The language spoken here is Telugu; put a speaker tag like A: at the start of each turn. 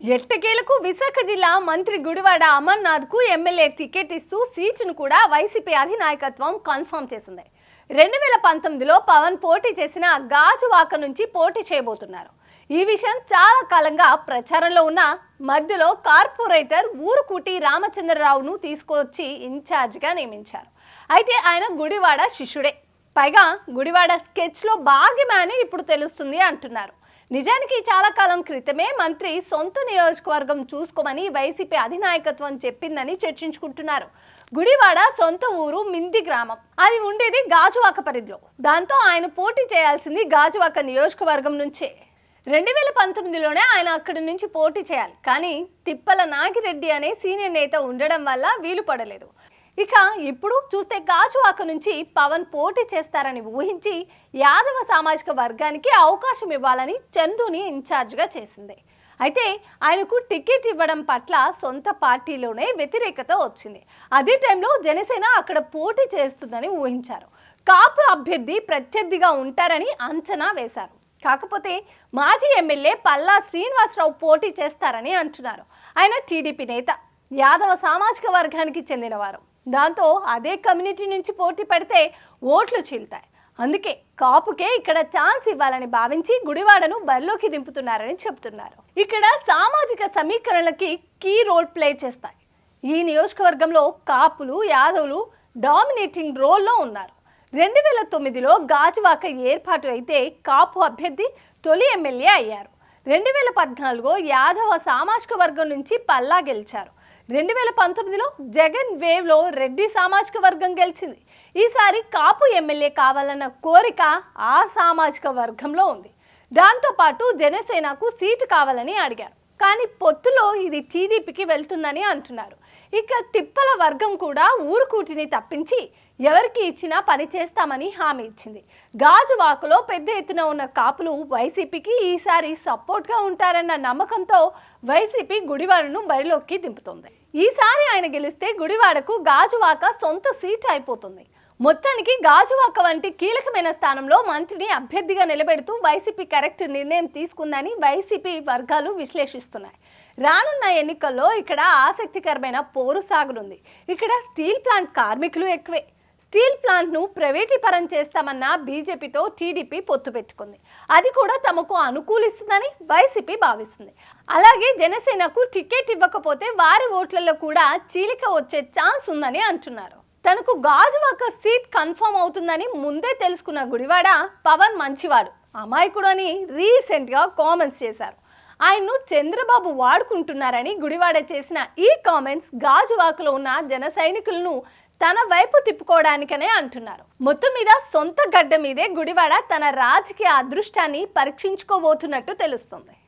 A: ఎట్టకేలకు విశాఖ జిల్లా మంత్రి గుడివాడ అమర్నాథ్కు ఎమ్మెల్యే టికెట్ ఇస్తూ సీటును కూడా వైసీపీ అధినాయకత్వం కన్ఫర్మ్ చేసింది. రెండు వేల పంతొమ్మిదిలో పవన్ పోటీ చేసిన గాజువాక నుంచి పోటీ చేయబోతున్నారు. ఈ విషయం చాలా కాలంగా ప్రచారంలో ఉన్న మధ్యలో కార్పొరేటర్ ఊరుకుటి రామచంద్రరావును తీసుకొచ్చి ఇన్ఛార్జ్గా నియమించారు. అయితే ఆయన గుడివాడ శిష్యుడే. పైగా గుడివాడ స్కెచ్లో భాగ్యమే అని ఇప్పుడు తెలుస్తుంది అంటున్నారు. నిజానికి చాలా కాలం క్రితమే మంత్రి సొంత నియోజకవర్గం చూసుకోమని వైసీపీ అధినాయకత్వం చెప్పిందని చర్చించుకుంటున్నారు. గుడివాడ సొంత ఊరు మింది గ్రామం. అది ఉండేది గాజువాక పరిధిలో. దాంతో ఆయన పోటీ చేయాల్సింది గాజువాక నియోజకవర్గం నుంచే. రెండు వేల పంతొమ్మిదిలోనే ఆయన అక్కడి నుంచి పోటీ చేయాలి. కానీ తిప్పల నాగిరెడ్డి అనే సీనియర్ నేత ఉండడం వల్ల వీలు పడలేదు ఇక ఇప్పుడు చూస్తే గాజువాక నుంచి పవన్ పోటీ చేస్తారని ఊహించి యాదవ సామాజిక వర్గానికి అవకాశం ఇవ్వాలని చందుని ఇన్ఛార్జ్గా చేసింది. అయితే ఆయనకు టికెట్ ఇవ్వడం పట్ల సొంత పార్టీలోనే వ్యతిరేకత వచ్చింది. అదే టైంలో జనసేన అక్కడ పోటీ చేస్తుందని ఊహించారు. కాపు అభ్యర్థి ప్రత్యర్థిగా ఉంటారని అంచనా వేశారు. కాకపోతే మాజీ ఎమ్మెల్యే పల్లా శ్రీనివాసరావు పోటీ చేస్తారని అంటున్నారు. ఆయన టీడీపీ నేత. యాదవ సామాజిక వర్గానికి చెందినవారు. దాంతో అదే కమ్యూనిటీ నుంచి పోటీ పడితే ఓట్లు చీల్తాయి. అందుకే కాపుకే ఇక్కడ ఛాన్స్ ఇవ్వాలని భావించి గుడివాడను బరిలోకి దింపుతున్నారని చెబుతున్నారు. ఇక్కడ సామాజిక సమీకరణలకి కీ రోల్ ప్లే చేస్తాయి. ఈ నియోజకవర్గంలో కాపులు యాదవులు డామినేటింగ్ రోల్లో ఉన్నారు. రెండు వేల తొమ్మిదిలో గాజువాక ఏర్పాటు అయితే కాపు అభ్యర్థి తొలి ఎమ్మెల్యే అయ్యారు. రెండు వేల పద్నాలుగులో యాదవ సామాజిక వర్గం నుంచి పల్లా గెలిచారు. రెండు వేల పంతొమ్మిదిలో జగన్ వేవ్లో రెడ్డి సామాజిక వర్గం గెలిచింది. ఈసారి కాపు ఎమ్మెల్యే కావాలన్న కోరిక ఆ సామాజిక వర్గంలో ఉంది. దాంతోపాటు జనసేనకు సీటు కావాలని అడిగారు. కానీ పొత్తులో ఇది టీడీపీకి వెళ్తుందని అంటున్నారు. ఇక తిప్పల వర్గం కూడా ఊరుకూటిని తప్పించి ఎవరికి ఇచ్చినా పని చేస్తామని హామీ ఇచ్చింది. గాజువాకలో పెద్ద ఎత్తున ఉన్న కాపులు వైసీపీకి ఈసారి సపోర్ట్గా ఉంటారన్న నమ్మకంతో వైసీపీ గుడివాడను బరిలోకి దింపుతుంది. ఈసారి ఆయన గెలిస్తే గుడివాడకు గాజువాక సొంత సీట్ అయిపోతుంది. మొత్తానికి గాజువాక వంటి కీలకమైన స్థానంలో మంత్రిని అభ్యర్థిగా నిలబెడుతూ వైసీపీ కరెక్ట్ నిర్ణయం తీసుకుందని వైసీపీ వర్గాలు విశ్లేషిస్తున్నాయి. రానున్న ఎన్నికల్లో ఇక్కడ ఆసక్తికరమైన పోరు సాగునుంది. ఇక్కడ స్టీల్ ప్లాంట్ కార్మికులు ఎక్కువే. స్టీల్ ప్లాంట్ను ప్రైవేటీపరం చేస్తామన్న బీజేపీతో టీడీపీ పొత్తు పెట్టుకుంది. అది కూడా తమకు అనుకూలిస్తుందని వైసీపీ భావిస్తుంది. అలాగే జనసేనకు టికెట్ ఇవ్వకపోతే వారి ఓట్లలో కూడా చీలిక వచ్చే ఛాన్స్ ఉందని అంటున్నారు. తనకు గాజువాక సీట్ కన్ఫర్మ్ అవుతుందని ముందే తెలుసుకున్న గుడివాడ పవన్ మంచివాడు అమాయకుడు అని రీసెంట్గా కామెంట్స్ చేశారు. ఆయన్ను చంద్రబాబు వాడుకుంటున్నారని గుడివాడ చేసిన ఈ కామెంట్స్ గాజువాకలో ఉన్న జన సైనికులను తన వైపు తిప్పుకోవడానికనే అంటున్నారు. మొత్తం మీద సొంత గడ్డ మీదే గుడివాడ తన రాజకీయ అదృష్టాన్ని పరీక్షించుకోబోతున్నట్టు తెలుస్తుంది.